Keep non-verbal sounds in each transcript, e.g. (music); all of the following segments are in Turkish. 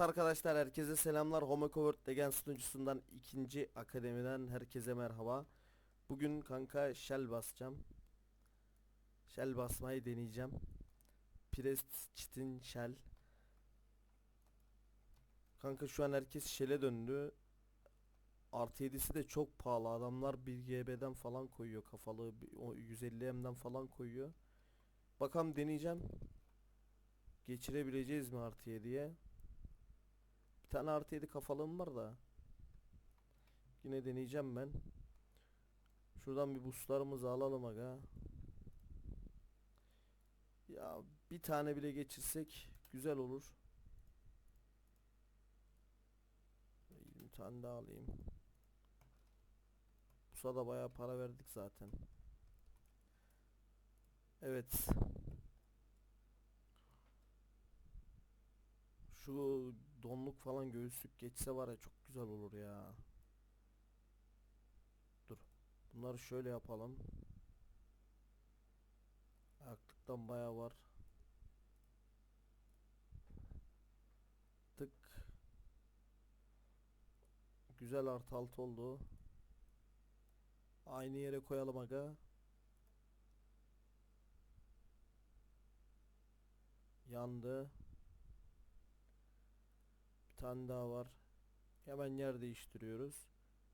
Evet arkadaşlar herkese selamlar. Home Covert Legend sunucusundan ikinci akademiden herkese merhaba. Bugün kanka shell basacağım. Shell basmayı deneyeceğim. Prest Chitin Shell. Kanka şu an herkes shell'e döndü. Artı 7'si de çok pahalı. Adamlar 1 GB'den falan koyuyor kafalı. bir- o 150 M'den falan koyuyor. Bakalım deneyeceğim. Geçirebileceğiz mi artı 7'ye? Bir tane artı 7 kafalığım var da. Yine deneyeceğim ben. Şuradan bir boostlarımızı alalım aga. Ya bir tane bile geçirsek güzel olur. 20 tane daha alayım. Bu sırada bayağı para verdik zaten. Evet. Şu donluk falan göğüslük geçse var ya çok güzel olur ya. Dur. Bunları şöyle yapalım. Ayaklıktan bayağı var. Tık. Güzel artı altı oldu. Aynı yere koyalım aga. Yandı. Tane daha var. Hemen yer değiştiriyoruz.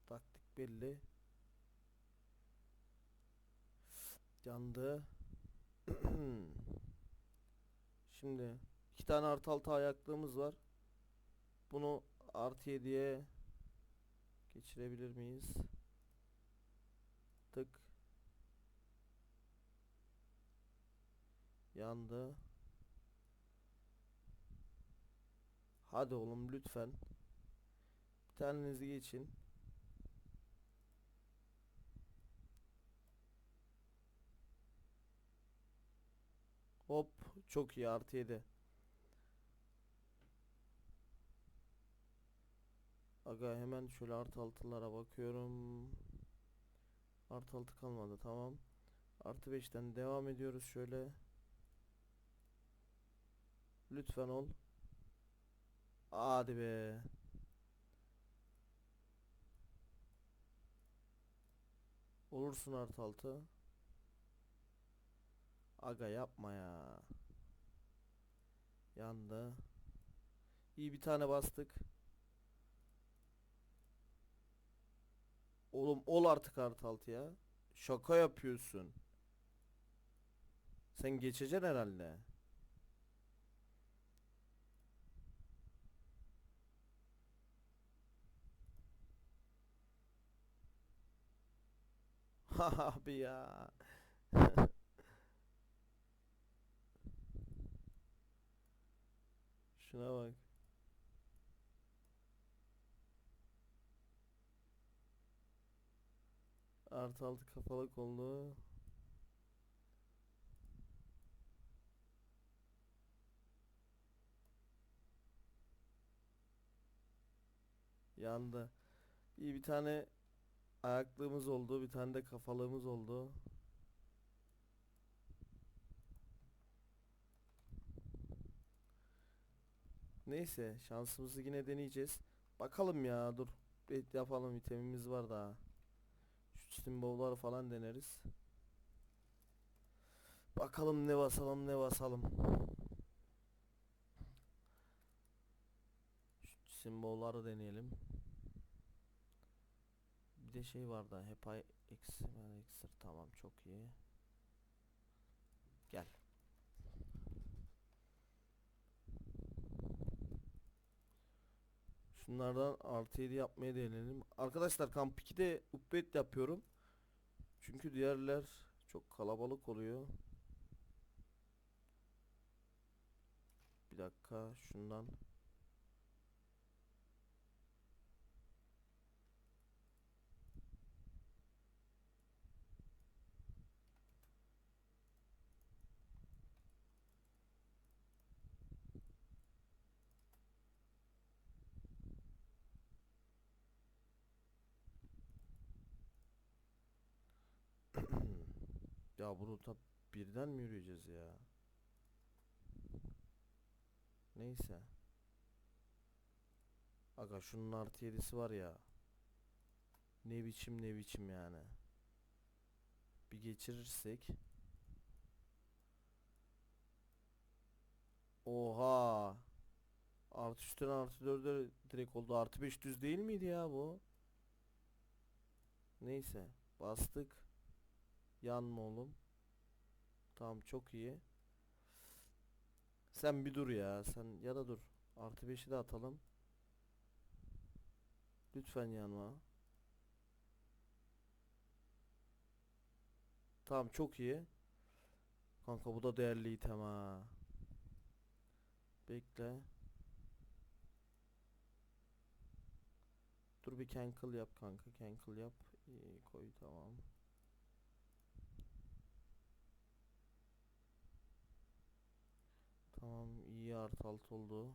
Taktik belli. Yandı. (clears throat) Şimdi iki tane artı altı ayaklığımız var. Bunu artı yediye geçirebilir miyiz? Tık. Yandı. Hadi oğlum lütfen. Bir tanenizi geçin. Hop çok iyi artı 7. Aga hemen şöyle artı altılara bakıyorum. Artı altı kalmadı tamam. Artı 5'ten devam ediyoruz şöyle. Lütfen ol. Hadi be. Olursun artı altı. Aga yapma ya. Yandı. İyi bir tane bastık. Oğlum ol artık artı altı ya. Şaka yapıyorsun. Sen geçeceksin herhalde. Abi ya. Şuna bak. Artı altı kafalık oldu. Yandı. İyi bir tane ayaklığımız oldu, bir tane de kafalığımız oldu. Neyse, şansımızı yine deneyeceğiz. Bakalım ya, dur. Bir yapalım, itemimiz var daha. Şu stimbowları falan deneriz. Bakalım ne basalım, ne basalım. Şu simbolları deneyelim. De şey var da hep ay eksi iksir tamam çok iyi. Gel. Şunlardan artı 7 yapmaya deneyelim. Arkadaşlar kamp 2'de upgrade yapıyorum. Çünkü diğerler çok kalabalık oluyor. Bir dakika şundan. Ya bunu da birden mi yürüyeceğiz ya? Neyse. Aga şunun artı yedisi var ya. Ne biçim ne biçim yani. Bir geçirirsek. Oha. Artı üstten artı dörde direkt oldu. Artı beş düz değil miydi ya bu? Neyse. Bastık. Yanma oğlum. Tamam çok iyi. Sen bir dur ya. Sen ya da dur. Artı 5'i de atalım. Lütfen yanma. Tamam çok iyi. Kanka bu da değerli item ha. Bekle. Dur bir cancel yap kanka. Cancel yap. İyi, koy tamam. Tamam iyi artı alt oldu.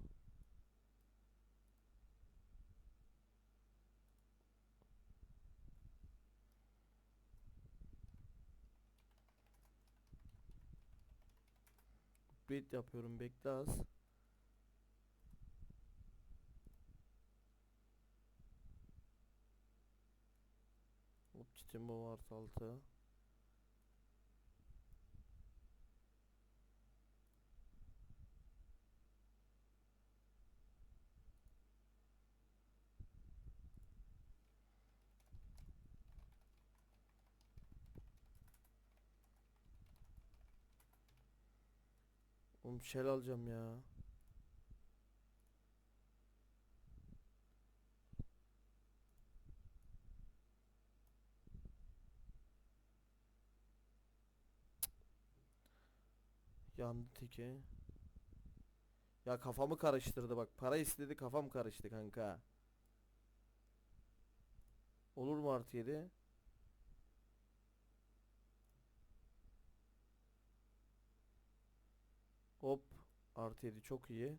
Upgrade yapıyorum bekle az. Hop Timbo artı altı. Oğlum şel alacağım ya. Yandı teke. Ya kafamı karıştırdı bak. Para istedi kafam karıştı kanka. Olur mu artı 7? Artı 7 çok iyi.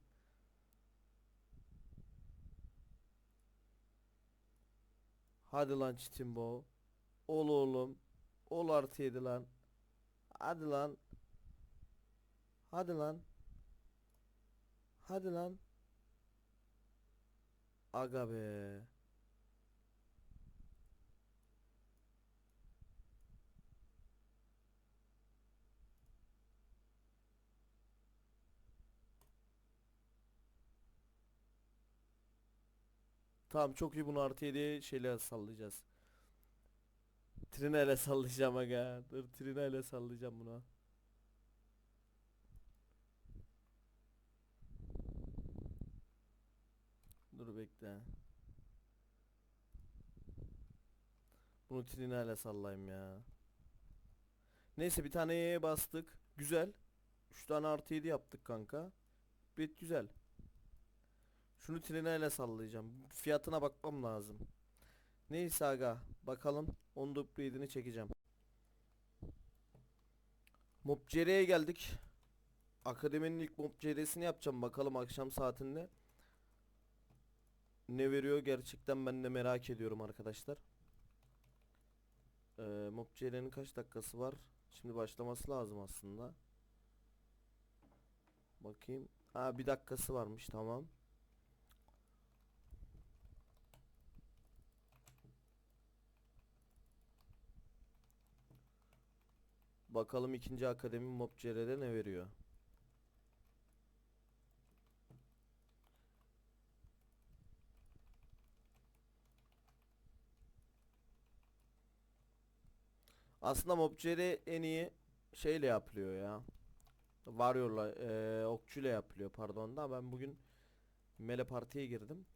Hadi lan Timbo. Ol oğlum. Ol artı 7 lan. Hadi lan. Hadi lan. Hadi lan. Aga be. Tamam çok iyi bunu artı 7 şeyle sallayacağız. Trineyle sallayacağım aga. Dur trineyle sallayacağım bunu. Dur bekle. Bunu trineyle sallayayım ya. Neyse bir taneye bastık. Güzel. 3 tane artı 7 yaptık kanka. Bit güzel. Şunu trineyle sallayacağım. Fiyatına bakmam lazım. Neyse aga. Bakalım. Onun upgrade'ini çekeceğim. Mob CR'ye geldik. Akademinin ilk mob CR'sini yapacağım. Bakalım akşam saatinde. Ne veriyor gerçekten ben de merak ediyorum arkadaşlar. Ee, mob CR'nin kaç dakikası var? Şimdi başlaması lazım aslında. Bakayım. Ha bir dakikası varmış tamam. Bakalım ikinci akademi Mob CR'de ne veriyor? Aslında Mob CR en iyi şeyle yapılıyor ya. Warrior'la, eee okçuyla yapılıyor pardon da ben bugün Mele partiye girdim.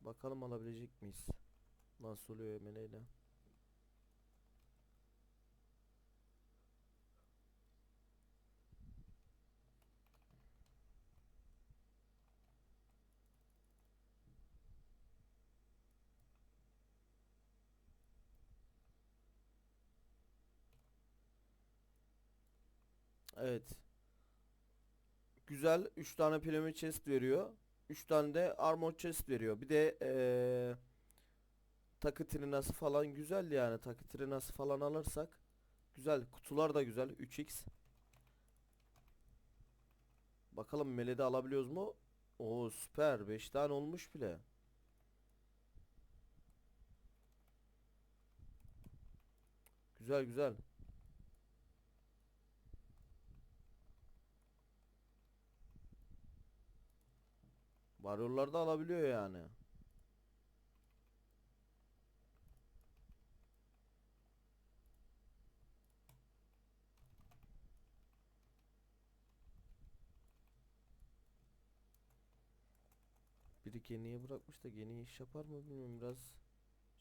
Bakalım alabilecek miyiz? Nasıl oluyor meleyle? Evet. Güzel 3 tane Pyramid Chest veriyor. 3 tane de Armor Chest veriyor. Bir de ee, takı trinası falan güzel yani. Takı trinası falan alırsak güzel. Kutular da güzel. 3x. Bakalım melede alabiliyoruz mu? Oo süper. 5 tane olmuş bile. Güzel güzel. Varyorlar da alabiliyor yani. Biri geniye bırakmış da geniye iş yapar mı bilmiyorum biraz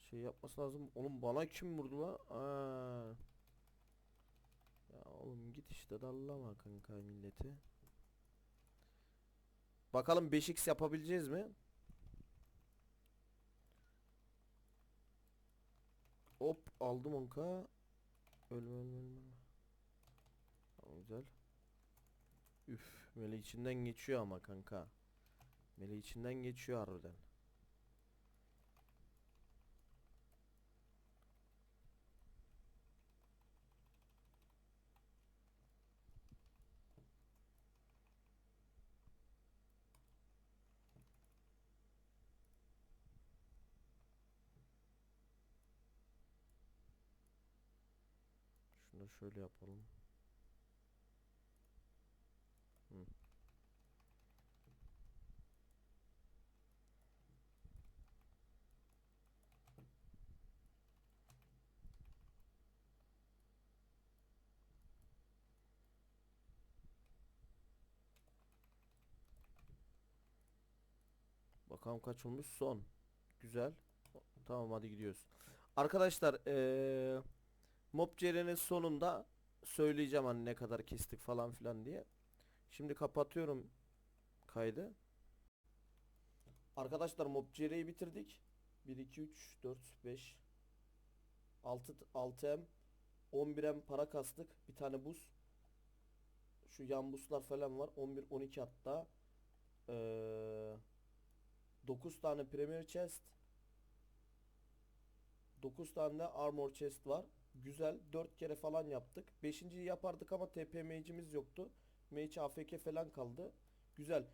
şey yapması lazım. Oğlum bana kim vurdu la? Aa. Ya oğlum git işte dallama kanka milleti. Bakalım 5x yapabileceğiz mi? Hop aldım onka. Ölme ölme ölme. Tamam güzel. Üf mele içinden geçiyor ama kanka. Mele içinden geçiyor harbiden. Şunu şöyle yapalım. Hı. Bakalım kaç olmuş? Son. Güzel. Tamam hadi gidiyoruz. Arkadaşlar eee Mob Ceren'in sonunda söyleyeceğim hani ne kadar kestik falan filan diye. Şimdi kapatıyorum kaydı. Arkadaşlar Mob Cere'yi bitirdik. 1 2 3 4 5 6 6M 11M para kastık. Bir tane buz. Şu yan buslar falan var. 11 12 hatta. Ee, 9 tane Premier Chest. 9 tane de Armor Chest var. Güzel. 4 kere falan yaptık. 5.yi yapardık ama TP yoktu. Mage AFK falan kaldı. Güzel.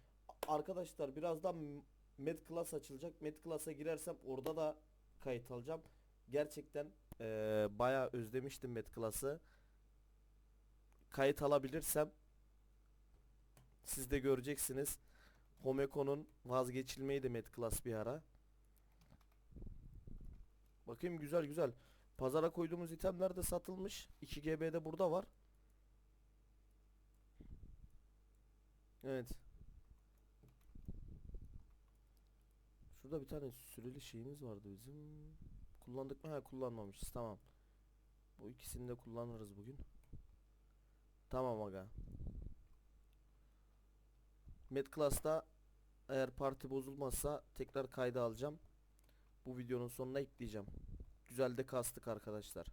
Arkadaşlar birazdan Med Class açılacak. Med Class'a girersem orada da kayıt alacağım. Gerçekten eee bayağı özlemiştim Med Class'ı. Kayıt alabilirsem siz de göreceksiniz. Homeko'nun vazgeçilmeydi Med Class bir ara. Bakayım güzel güzel. Pazara koyduğumuz itemler de satılmış. 2 GB'de burada var. Evet. Şurada bir tane süreli şeyimiz vardı bizim. Kullandık mı? Ha kullanmamışız. Tamam. Bu ikisini de kullanırız bugün. Tamam aga. Med Class'ta eğer parti bozulmazsa tekrar kayda alacağım. Bu videonun sonuna ekleyeceğim. Güzel de kastık arkadaşlar.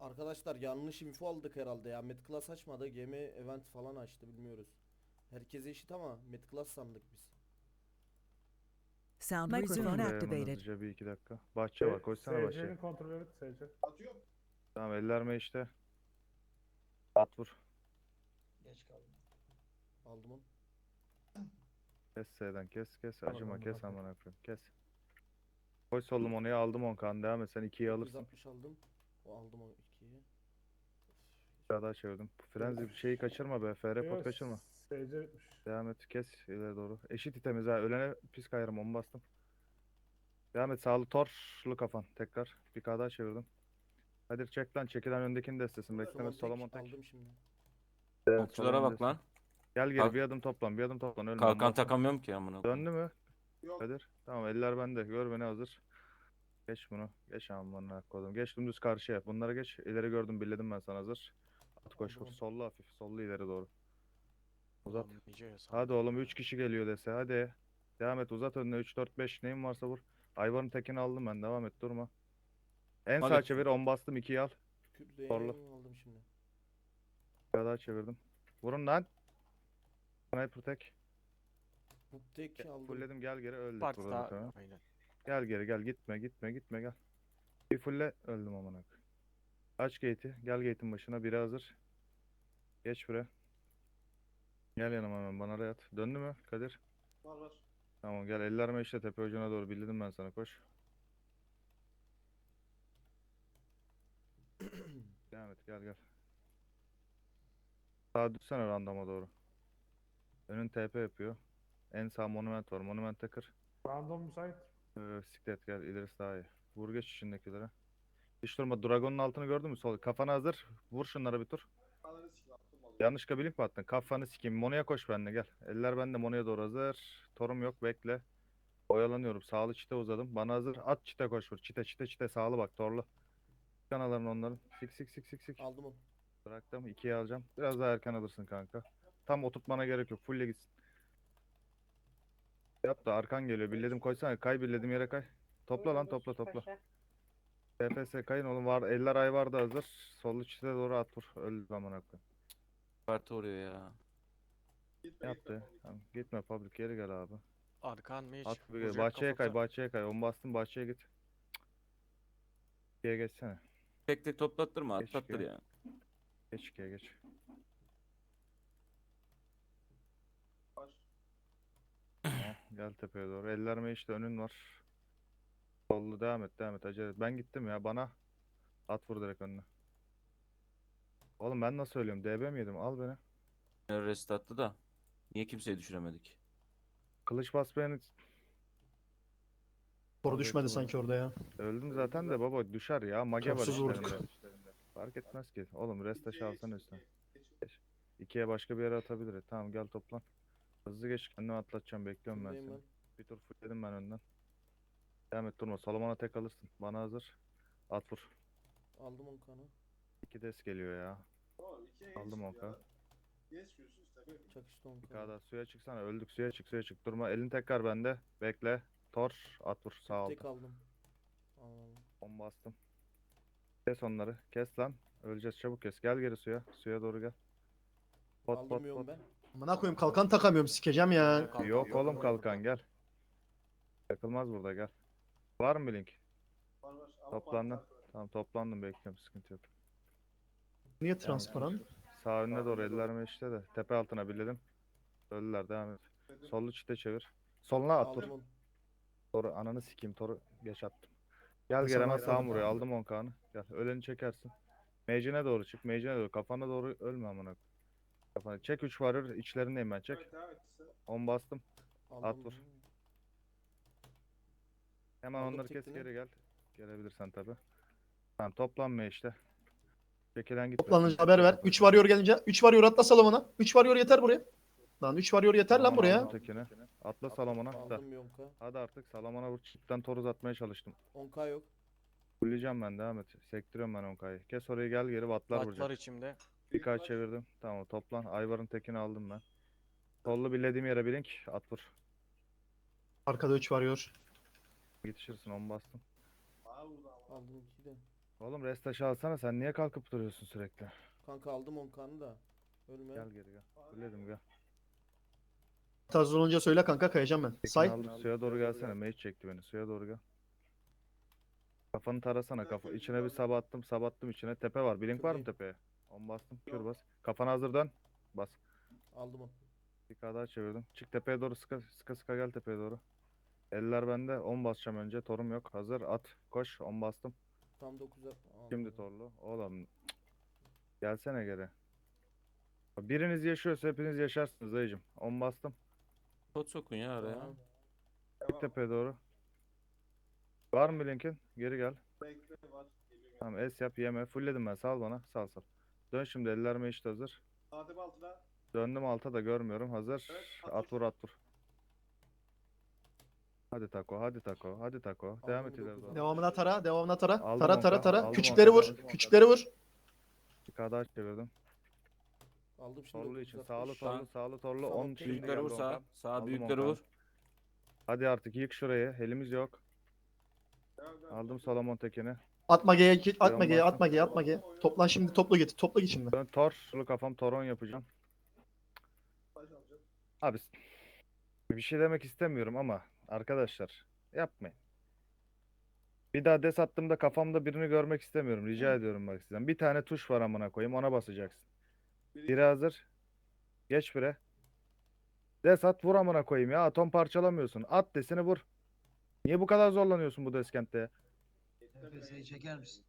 Arkadaşlar yanlış info aldık herhalde ya. Med Class açmadı. Gemi event falan açtı bilmiyoruz. Herkese eşit ama Med Class sandık biz. Sound. Buraya hemen activated. hızlıca bir iki dakika. Bahçe var. Koşsana bahçeye. SC'nin kontrolü evet SC. Atıyorum. Tamam ellerme işte. At vur. Geç kaldım. Aldım onu. Kes S'den kes kes. Acıma kes aman koyayım. Kes. Koy solum onu aldım 10 kan devam et sen 2'yi alırsın. 160 aldım. O aldım o 2'yi. Bir daha daha çevirdim. Frenzy şeyi kaçırma be. FR pot kaçırma. Bitmiş. Devam et kes ileri doğru. Eşit itemiz ha. Ölene pis kayarım onu bastım. Devam et sağlı torlu kafan tekrar. Bir K daha çevirdim. Hadi çek lan çekilen öndekini destesin. Bekleme Solomon Solomon tek aldım şimdi. Okçulara Solomon bak lan. Gel Kalk. bir adım toplan bir adım toplan ölme. Kalkan ondan sonra- takamıyorum ki amına koyayım. Döndü mü? Yok. Kadir. Tamam eller bende. Gör beni hazır. Geç bunu. Geç amına koydum. Geç dümdüz karşıya. Bunları geç. İleri gördüm billedim ben sana hazır. At koş onu. Sollu hafif. Sollu ileri doğru. Uzat. Ya, Hadi oğlum 3 kişi geliyor dese. Hadi. Devam et. Uzat önüne 3 4 5 neyin varsa vur. Ayvarın tekini aldım ben. Devam et. Durma. En Hadi. sağ çevir. 10 bastım. 2'yi al. Zorlu. aldım şimdi. Bir daha çevirdim. Vurun lan. Sniper tek. Bu tek aldım. Fulledim gel geri öldük Parti burada daha-. Aynen. Gel geri gel gitme gitme gitme gel. Bir fulle öldüm amına koyayım. Aç gate'i. Gel gate'in başına. Biri hazır. Geç buraya. Gel yanıma hemen bana da yat. Döndü mü Kadir? Var var. Tamam gel ellerime işte tepe ucuna doğru bildirdim ben sana koş. (clears throat) Devam et gel gel. Sağa düşsene randoma doğru. Önün TP yapıyor. En sağ monument var. Monumente kır. Random müsait. Ee, siklet gel ilerisi daha iyi. Vur geç içindekilere. Hiç durma. Dragon'un altını gördün mü? Sol. Kafana hazır. Vur şunlara bir tur. Yanlışlıkla blink mi attın? Kafanı sikeyim. Mono'ya koş benimle gel. Eller bende Mono'ya doğru hazır. Torum yok bekle. Oyalanıyorum. Sağlı çite uzadım. Bana hazır. At çite koş vur. Çite çite çite sağlı bak torlu. Kanaların onların. Sik sik sik sik sik. Aldım onu. Bıraktım. ikiye alacağım. Biraz daha erken alırsın kanka. Tam oturtmana gerek yok. Full'e gitsin. Yap da arkan geliyor. Billedim koysana. Kay billedim yere kay. Topla lan topla topla. TPS kayın oğlum var. Eller ay vardı hazır. Sollu çite doğru at vur. Öldü amına koyayım. Parti oraya ya. Yaptı. Tamam. Gitme public geri gel abi. Arkan mı hiç? At bir bahçeye kay bahçeye kay. On bastın bahçeye git. İkiye geçsene. Tek tek toplattırma atlattır ya. ya. Geç ikiye geç. Tamam, Gel tepeye doğru. Ellerime işte önün var. Sollu devam et devam et acele et. Ben gittim ya bana. At vur direkt önüne. Oğlum ben nasıl söylüyorum? DB mi yedim? Al beni. Rest attı da. Niye kimseyi düşüremedik? Kılıç bas beni. Vallahi düşmedi sanki orada ya. Öldüm zaten de baba düşer ya. Mage var Kapsız vurduk. Fark etmez ki. Oğlum rest taşı alsana üstüne. İkiye başka bir yere atabilir. Tamam gel toplan. Hızlı geç. Kendimi atlatacağım. Bekliyorum ben Buradayım seni. ben. Bir tur fullledim ben önden. Devam et durma. Salomon'a tek alırsın. Bana hazır. At vur. Aldım onu kanı. İki des geliyor ya. Aldım o kadar. Çakıştı onu Bir kanı. daha suya çıksana. Öldük suya çık suya çık. Durma. Elin tekrar bende. Bekle. Tor. At vur. Sağ Tek aldım. Allah'ım. On bastım. Kes onları. Kes lan. Öleceğiz çabuk kes. Gel geri suya. Suya doğru gel. Pot pot Aldırmıyorum pot. ben. Amına koyayım kalkan takamıyorum sikeceğim ya. Kalkan Yok oğlum kalkan gel. Yakılmaz burada gel. Var mı bir link? Toplandın. Tamam toplandım bekliyorum sıkıntı yok. Niye transparan? Sağ önüne doğru ellerime işte de. Tepe altına birledim. Öldüler devam et. Sollu çite çevir. Soluna at dur. Aldım. Toru ananı sikeyim toru geç attım. Gel gel hemen aldım. sağ vuruyor aldım 10 kanı. Gel öleni çekersin. Mage'ine doğru çık. Mage'ine doğru. Kafana doğru ölme amına. koyayım. Kafana çek 3 varır içlerindeyim ben çek. 10 bastım. At vur. Hemen Aldım onları kes geri gel. Gelebilirsen tabi. Tamam toplanma işte. Çekilen gitme. Toplanınca haber ver. 3 varıyor gelince. 3 varıyor atla Salomon'a. 3 varıyor yeter buraya. Lan 3 varıyor yeter lan buraya. tekini. Atla Salamon'a. Da. Aldım Yonka. Hadi artık Salamon'a vur. Çiftten tor uzatmaya çalıştım. 10k yok. Fulleyeceğim ben devam et. Sektiriyorum ben Onkay'ı. Kes orayı gel geri vatlar Atlar vuracak. içimde. Birkaç çevirdim. Tamam toplan. Ayvar'ın tekini aldım ben. Sollu bilediğim yere bir link. At vur. Arkada 3 varıyor. Yetişirsin on bastım. Aldım 2 de. Oğlum rest taşı alsana sen niye kalkıp duruyorsun sürekli? Kanka aldım 10k'nı da. Ölme. Gel geri gel. Fulledim gel. Hazır olunca söyle kanka kayacağım ben. Tekini Say. aldım. Suya doğru gelsene. Mage çekti beni. Suya doğru gel. Kafanı tarasana kafa. İçine bir sabattım sabattım içine. Tepe var. Blink var mı tepeye? On bastım. Kür bas. Kafana hazır dön. Bas. Aldım onu. Bir kağıt daha çevirdim. Çık tepeye doğru sıka sıka sıka gel tepeye doğru. Eller bende. 10 basacağım önce. Torum yok. Hazır. At. Koş. 10 bastım. Tam 9'a. Şimdi torlu. Oğlum. cık. Gelsene geri. Biriniz yaşıyorsa hepiniz yaşarsınız dayıcım. 10 bastım. Pot sokun ya araya. Tamam. Çık tepeye doğru. Var mı linkin? Geri gel. Tamam es yap yeme. Fullledim ben. Sal bana. Sal sal. Dön şimdi ellerime işte hazır. Döndüm alta da görmüyorum. Hazır. At vur at vur. Hadi tako, hadi tako, hadi tako. Devam et Aldım ileri dokuzu. doğru. Devamına tara. Devamına tara. Aldım Tara tara tara. aldım Küçükleri onka. vur. Küçükleri vur. Bir daha çevirdim. Aldım şimdi Torlu için 960. sağlı Sağ- torlu sağlı torlu. Sağ 10 ol, şimdi Büyükleri vur sağ. Sağ Aldım büyükleri vur. Hadi artık yık şurayı. Elimiz yok. Aldım Solomon tekini. Atma G'ye. Atma G'ye atma G'ye atma G'ye. Toplan şimdi topla git. Topla git şimdi. Ben tor, sulu kafam toron yapacağım. Abi bir şey demek istemiyorum ama arkadaşlar yapmayın. Bir daha des attığımda kafamda birini görmek istemiyorum. Rica ediyorum bak sizden. Bir tane tuş var amına koyayım ona basacaksın. Biri hazır. Geç bire. Des at vur amına koyayım ya. Atom parçalamıyorsun. At desini vur. Niye bu kadar zorlanıyorsun bu deskentte ya? Nefesini çeker misin?